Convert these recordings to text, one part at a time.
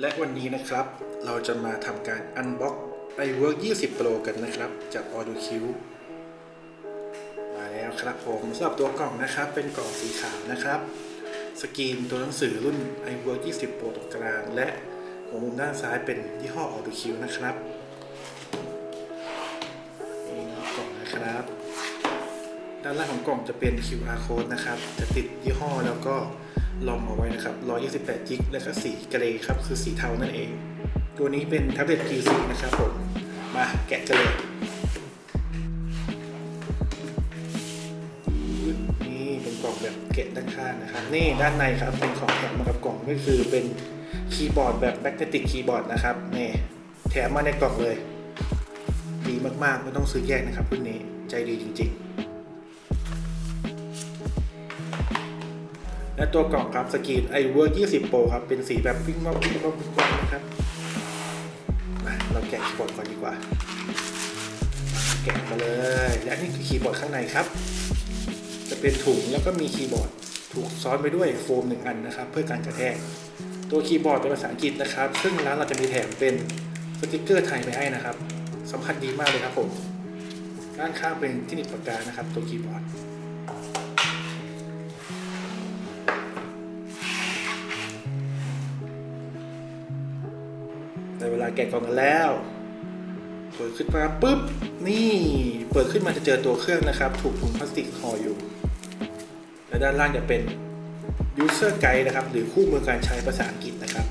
และวันนี้นะครับ เราจะมาทำการ Unbox iWork 20 Pro กันนะครับ จาก AutoQ มาแล้วครับผมสำหรับตัวกล่องนะครับ เป็นกล่องสีขาวนะครับ สกรีนตัวหนังสือรุ่น iWork 20 Pro ตรงกลาง และหัวมุมด้านซ้ายเป็นยี่ห้อ AutoQ นะครับนี่กล่องนะครับ ด้านล่างของกล่องจะเป็น QR code นะครับ จะติดยี่ห้อแล้วก็ ลอมเอาไว้นะครับ 128จิกและก็สีเกรย์ครับ คือสีเทานั่นเอง ตัวนี้เป็นแท็บเล็ต PC นะครับผม มาแกะกันเลยนี่เป็นกล่องแบบเกะด้านข้างนะครับ นี่ด้านในครับ เป็นของแถมมากับกล่องก็คือเป็นคีย์บอร์ดแบบแมกเนติกคีย์บอร์ดนะครับ นี่แถมมาในกล่องเลย ดีมากๆ ไม่ต้องซื้อแยกนะครับรุ่นนี้ ใจดีจริง ๆ และตัวกล่องครับสกรีน iWork 20 Pro ครับ เป็นสีแบบวิ่งวับวิ่งวับวิ่งวับนะครับมาเราแกะคีย์บอร์ดก่อนดีกว่า แกะมาเลย และนี่คือคีย์บอร์ดข้างในครับ จะเป็นถุงแล้วก็มีคีย์บอร์ดถูกซ้อนไปด้วยโฟมหนึ่งอันนะครับ เพื่อการกระแทก ตัวคีย์บอร์ดเป็นภาษาอังกฤษนะครับ ซึ่งร้านเราจะมีแถมเป็นสติกเกอร์ไทยไปให้นะครับสัมผัสดีมากเลยครับผมด้านข้างเป็นที่นีบปากกานะครับ ตัวคีย์บอร์ด แกะกล่องกันแล้วเปิดขึ้นมาปุ๊บนี่เปิดขึ้นมาจะเจอตัวเครื่องนะครับ ถูกถุงพลาสติกห่ออยู่ และด้านล่างจะเป็น user guide นะครับ หรือคู่มือการใช้ภาษาอังกฤษนะครับ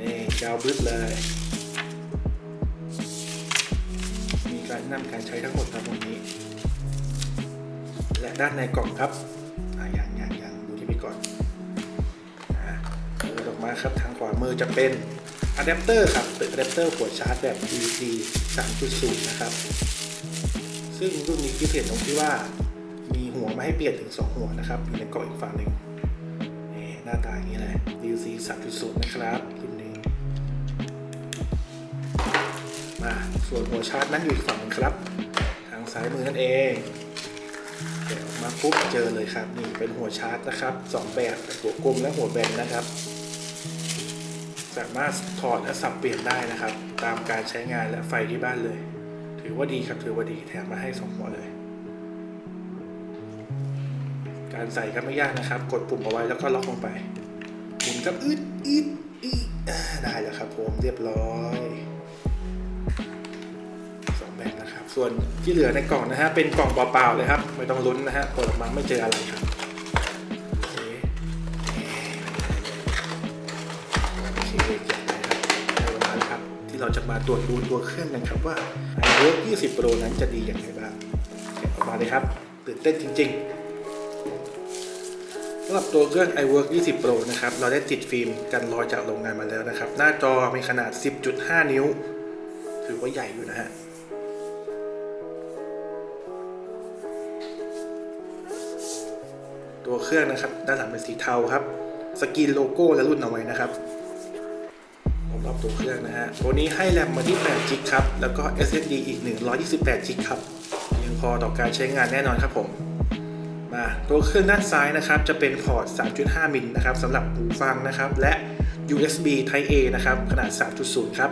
นี่ยาวบึ้ดเลย มีการแนะนำการใช้ทั้งหมดครับตรงนี้ และด้านในกล่องครับอ่าอย่างอย่างอย่างดูที่ไปก่อนเปิดออกมาครับทางขวามือจะเป็น อะแดปเตอร์ครับเป็นอะแดปเตอร์หัวชาร์จแบบ DC 3.0 นะครับ ซึ่งรุ่นนี้พิเศษตรงที่ว่า มีหัวมาให้เปลี่ยนถึง 2 หัวนะครับ อยู่ในกล่องอีกฝั่งหนึ่งหน้าตาอย่างนี้เลย DC 3.0 นะครับรุ่นนี้มาส่วนหัวชาร์จนั้นอยู่อีกฝั่งนึงครับ ทางซ้ายมือนั่นเองแกะออกมาปุ๊บเจอเลยครับนี่เป็นหัวชาร์จนะครับสองแบบหัวกลมและหัวแบนนะครับ สามารถถอดและสับเปลี่ยนได้นะครับ ตามการใช้งานและไฟที่บ้านเลย ถือว่าดีครับถือว่าดีแถมมาให้สองหัวเลย การใส่ก็ไม่ยากนะครับ กดปุ่มเอาไว้แล้วก็ล็อกลงไปหมุนครับอึดอึดอึดอ่าได้แล้วครับผมเรียบร้อยสองแบบนะครับ ส่วนที่เหลือในกล่องนะฮะเป็นกล่องเปล่าๆเลยครับ ไม่ต้องลุ้นนะฮะเปิดออกมาไม่เจออะไรครับ เราจะมาตรวจดูตัวเครื่องกันครับว่า iWork 20 Pro นั้นจะดีอย่างไรบ้างเก็บออกมาเลยครับตื่นเต้นจริงๆสำหรับตัวเครื่อง iWork 20 Pro นะครับเราได้ติดฟิล์มกันรอยจากโรงงานมาแล้วนะครับ หน้าจอมีขนาด 10.5 นิ้ว ถือว่าใหญ่อยู่นะฮะตัวเครื่องนะครับ ด้านหลังเป็นสีเทาครับ สกรีนโลโก้และรุ่นเอาไว้นะครับ รอบตัวเครื่องนะฮะ ตัวนี้ให้แรมมาที่8 g b ครับ แล้วก็ SSD อีก 128 g b ครับเพียงพอต่อการใช้งานแน่นอนครับผมมาตัวเครื่องด้านซ้ายนะครับ จะเป็นพอร์ต 3.5 มิลนะครับสำหรับหูฟังนะครับ และ USB Type A นะครับ ขนาด 3.0 ครับ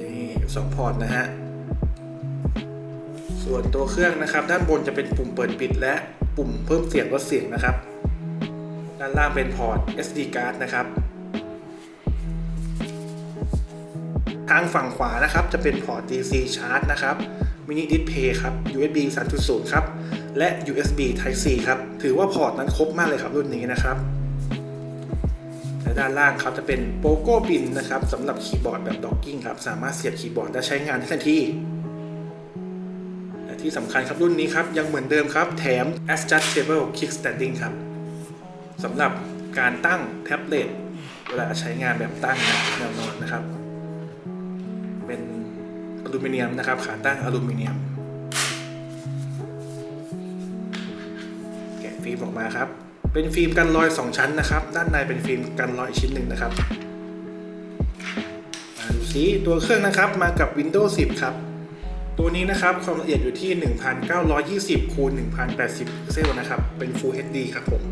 นี่สองพอร์ตนะฮะ ส่วนตัวเครื่องนะครับ ด้านบนจะเป็นปุ่มเปิดปิด และปุ่มเพิ่มเสียงลดเสียงนะครับ ด้านล่างเป็นพอร์ต SD card นะครับางฝั่งขวานะครับ จะเป็นพอร์ต DC charge นะครับ mini display ครับ USB 3.0 ครับ และ USB Type C ครับ ถือว่าพอร์ตนั้นครบมากเลยครับรุ่นนี้นะครับและด้านล่างครับจะเป็นโปโก้ปินนะครับสำหรับคีย์บอร์ดแบบด็อกกิ้งครับ สามารถเสียบคีย์บอร์ดและใช้งานได้ทันทีและที่สำคัญครับรุ่นนี้ครับ ยังเหมือนเดิมครับ แถม adjustable kickstanding ครับสำหรับการตั้งแท็บเล็ตเวลาใช้งานแบบตั้งแนวนอนนะครับ อลูมิเนียมนะครับขาตั้งอลูมิเนียมแกะฟิล์มออกมาครับ เป็นฟิล์มกันรอย 2 ชั้นนะครับ ด้านในเป็นฟิล์มกันรอยชิ้นหนึ่งนะครับมาดูซิตัวเครื่องนะครับมากับ Windows 10 ครับ ตัวนี้นะครับความละเอียดอยู่ที่ 1920คูณ1080พิกเซลนะครับ เป็น Full HD ครับผม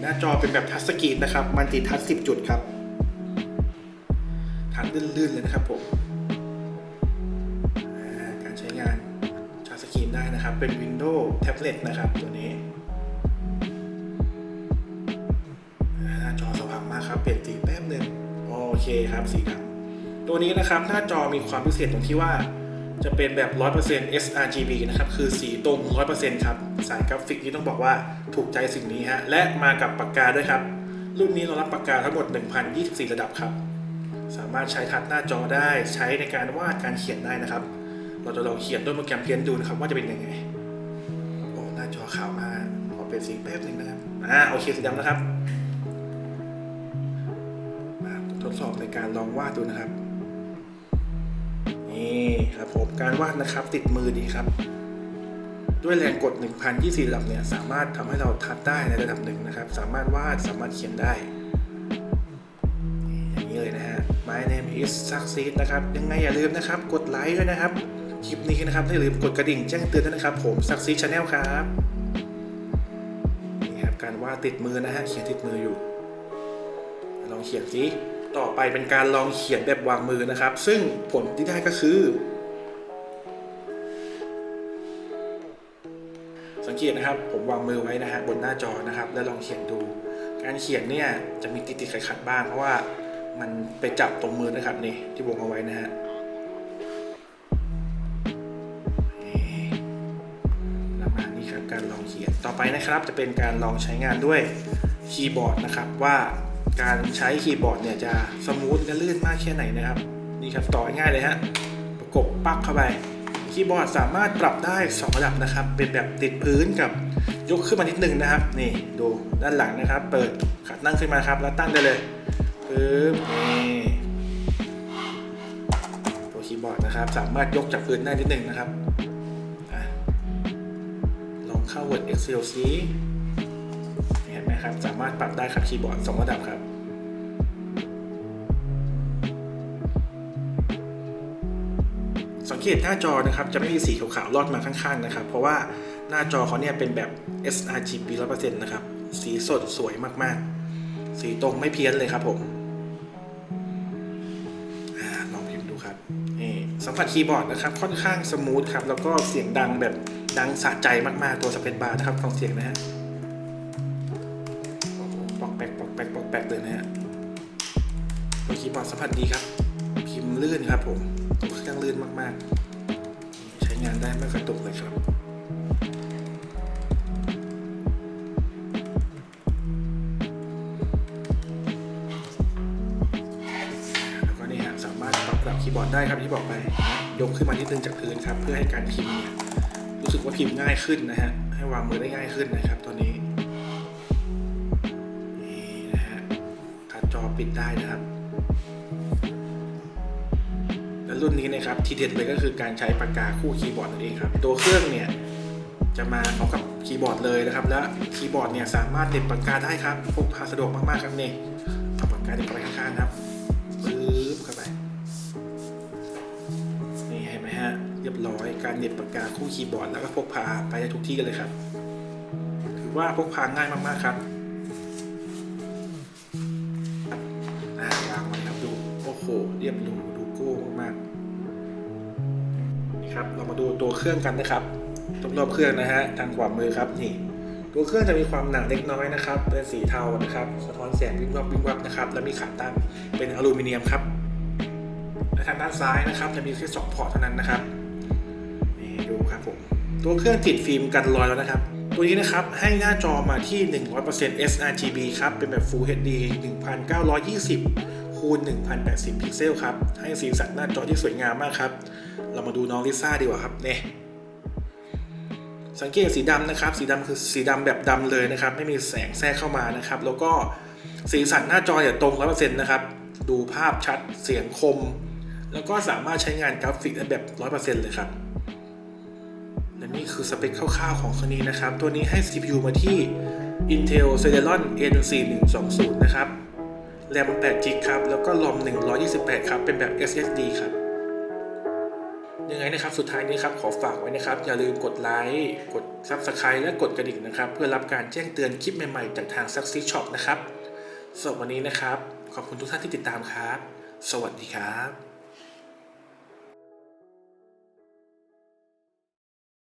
หน้าจอเป็นแบบทัชสกรีนนะครับ มันติทัช10 จุดครับ ฐานลื่นๆเลยนะครับผมการใช้งานทัชสกรีนได้นะครับ เป็น Windows Tablet นะครับตัวนี้หน้าจอสว่างมากครับ เปลี่ยนสีแป๊บหนึ่งโอเคครับสีดำตัวนี้นะครับหน้าจอมีความพิเศษตรงที่ว่าจะเป็นแบบ 100% sRGB นะครับ คือสีตรง 100%ครับ สายกราฟิกนี่ต้องบอกว่าถูกใจสิ่งนี้ฮะ และมากับปากกาด้วยครับ รุ่นนี้เรารับปากกาทั้งหมด 1,024 ระดับครับ สามารถใช้ทัดหน้าจอได้ใช้ในการวาดการเขียนได้นะครับ เราจะลองเขียนด้วยโปรแกรมเพียนดูนะครับว่าจะเป็นยังไงโอ้หน้าจอขาวมากขอเปลี่ยนสีแป๊บหนึ่งนะครับอ่าโอเคสีดำนะครับทดสอบในการลองวาดดูนะครับนี่ครับผมการวาดนะครับติดมือดีครับ ด้วยแรงกด 1,024ระดับเนี่ยสามารถทำให้เราทัดได้ในระดับหนึ่งนะครับ สามารถวาดสามารถเขียนได้ is Succeed นะครับยังไงอย่าลืมนะครับ กดไลค์ด้วยนะครับคลิปนี้นะครับอย่าลืมกดกระดิ่งแจ้งเตือนด้วยนะครับ ผม Succeed Channel ครับนี่ครับการวาดติดมือนะฮะเขียนติดมืออยู่ ลองเขียนสิต่อไปเป็นการลองเขียนแบบวางมือนะครับ ซึ่งผลที่ได้ก็คือ สังเกตนะครับ ผมวางมือไว้นะฮะบนหน้าจอนะครับ แล้วลองเขียนดู การเขียนเนี่ยจะมีติดติดๆขัดๆบ้างเพราะว่า มันไปจับตรงมือนะครับนี่ที่วงเอาไว้นะฮะนี่ประมาณนี้ครับการลองเขียนต่อไปนะครับจะเป็นการลองใช้งานด้วยคีย์บอร์ดนะครับว่าการใช้คีย์บอร์ดเนี่ยจะสมูทและลื่นมากแค่ไหนนะครับนี่ครับต่อง่ายเลยฮะประกบปักเข้าไปคีย์บอร์ดสามารถปรับได้ 2 ระดับนะครับ เป็นแบบติดพื้นกับยกขึ้นมานิดนึงนะครับ นี่ดูด้านหลังนะครับ เปิดขาตั้งขึ้นมาครับ แล้วตั้งได้เลย ปึ๊บนี่ตัวคีย์บอร์ดนะครับ สามารถยกจากพื้นได้นิดนึงนะครับอลองเข้า Word Excel ซิเห็นไหมครับ สามารถปรับได้ครับคีย์บอร์ด2ระดับครับสังเกตหน้าจอนะครับจะไม่มีสีขาวๆลอดมาข้างๆนะครับ เพราะว่าหน้าจอเขาเนี่ยเป็นแบบ sRGB 100%นะครับ สีสดสวยมากๆ สีตรงไม่เพี้ยนเลยครับผม ผัสคีย์บอร์ดนะครับค่อนข้างสมูทครับแล้วก็เสียงดังแบบดังสะใจมากๆตัวสเปซบาร์นะครับฟังเสียงนะฮะโอ้โหปอกแปกปอกแปกปอกแปกเลยนะฮะตัวคีย์บอร์ดสัมผัสดีครับ พิมพ์ลื่นครับผมเครื่องลื่นมากๆ ใช้งานได้ไม่กระตุกเลยครับ ย์บอร์ดได้ครับที่บอกไปนะยกขึ้นมานิดนึงจากพื้นครับ เพื่อให้การพิมพ์เนี่ยรู้สึกว่าพิมพ์ง่ายขึ้นนะฮะ ให้วางมือได้ง่ายขึ้นนะครับตัวนี้ นี่นะฮะการดจอปิดได้นะครับและรุ่นนี้นะครับที่เด็ดเลยก็คือการใช้ปากกาคู่คีย์บอร์ดนั่นเองครับ ตัวเครื่องเนี่ยจะมาพร้อมกับคีย์บอร์ดเลยนะครับ และคีย์บอร์ดเนี่ยสามารถเด็ดปากกาได้ครับพกพาสะดวกมากๆครับนี่เอาปากกาเด็ดเข้าไปข้างๆครับ การเด็ดปากกาคู่คีย์บอร์ดแล้วก็พกพาไปได้ทุกที่กันเลยครับ ถือว่าพกพาง่ายมากๆครับอ่าวางไว้ครับดูโอ้โหเรียบหรูดูโก้มากๆนี่ครับเรามาดูตัวเครื่องกันนะครับรอบๆเครื่องนะฮะทางขวามือครับนี่ตัวเครื่องจะมีความหนาเล็กน้อยนะครับ เป็นสีเทานะครับ สะท้อนแสงวิ่งวับวิ่งวับนะครับ แล้วมีขาตั้งเป็นอลูมิเนียมครับ และทางด้านซ้ายนะครับ จะมีแค่สองพอร์ตเท่านั้นนะครับ ครับผมตัวเครื่องติดฟิล์มกันรอยแล้วนะครับ ตัวนี้นะครับให้หน้าจอมาที่ 100% sRGB ครับ เป็นแบบ Full HD 1920คูณ1080 พิกเซลครับ ให้สีสันหน้าจอที่สวยงามมากครับ เรามาดูน้องลิซ่าดีกว่าครับเนี่ยสังเกตสีดำนะครับ สีดำคือสีดำแบบดำเลยนะครับ ไม่มีแสงแทรกเข้ามานะครับ แล้วก็สีสันหน้าจออย่าตรง 100%นะครับ ดูภาพชัด เสียงคม แล้วก็สามารถใช้งานกราฟิกได้แบบ 100%เลยครับ นี่คือสเปคคร่าวๆของเครื่องนี้นะครับ ตัวนี้ให้ CPU มาที่ Intel Celeron N4120 นะครับแรม8 g b ครับ แล้วก็ ROM 128 ครับ เป็นแบบ SSD ครับ ยังไงนะครับ สุดท้ายนี้ครับ ขอฝากไว้นะครับ อย่าลืมกดไลค์ กด Subscribe และกดกระดิ่งนะครับ เพื่อรับการแจ้งเตือนคลิปใหม่ๆ จากทาง s u c c e s Shop นะครับสำหรับวันนี้นะครับ ขอบคุณทุกท่านที่ติดตามครับ สวัสดีครับ